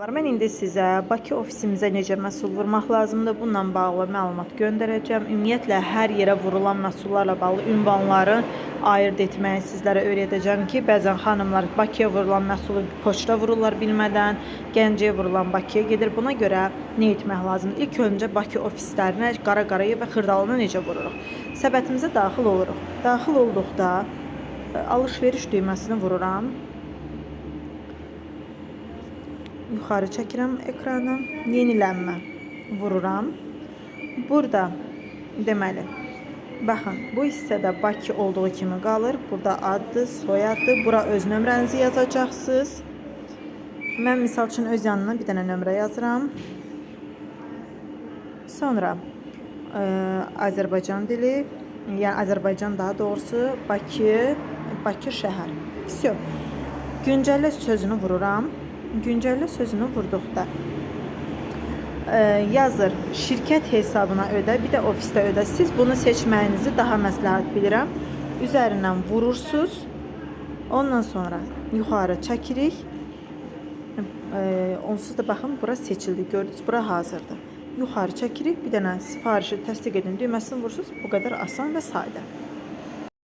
Mən indi sizə Bakı ofisimizə necə məhsul vurmaq lazımdır, bununla bağlı məlumat göndərəcəm. Ümumiyyətlə hər yerə vurulan məhsullarla bağlı ünvanları ayırd etməyi sizlərə öyrədəcəm ki, bəzən xanımlar Bakıya vurulan məhsulu poçta vururlar bilmədən, Gəncəyə vurulan Bakıya gedir. Buna görə nə etmək lazımdır? İlk öncə Bakı ofislərinə Qara-Qaraya və Xırdalına necə vururuq? Səbətimizə daxil oluruq. Daxil olduqda ə, alış-veriş düyməsini vururam yuxarı çəkirəm ekranı, yenilənmə vururam. Burada deməli Baxın, bu hissədə Bakı olduğu kimi qalır. Burada addır, soyaddır. Bura öz nömrənizi yazacaqsınız. Mən misal üçün öz yanına bir dənə nömrə yazıram. Sonra ə, Azərbaycan dili, yəni Azərbaycan daha doğrusu Bakı, Bakı şəhər. Vəsio. Güncəllə sözünü vururam. Güncəllə sözünü vurduqda ə, yazır şirkət hesabına ödə, bir də ofisdə ödə. Siz bunu seçməyinizi daha məsləhət bilirəm. Üzərindən vurursunuz. Ondan sonra yuxarı çəkirik. Ə, onsuz da baxın bura seçildi. Gördünüz, bura hazırdır. Yuxarı çəkirik. Bir dənə sifarişi təsdiq edin düyməsini vurursunuz. Bu qədər asan və sadə.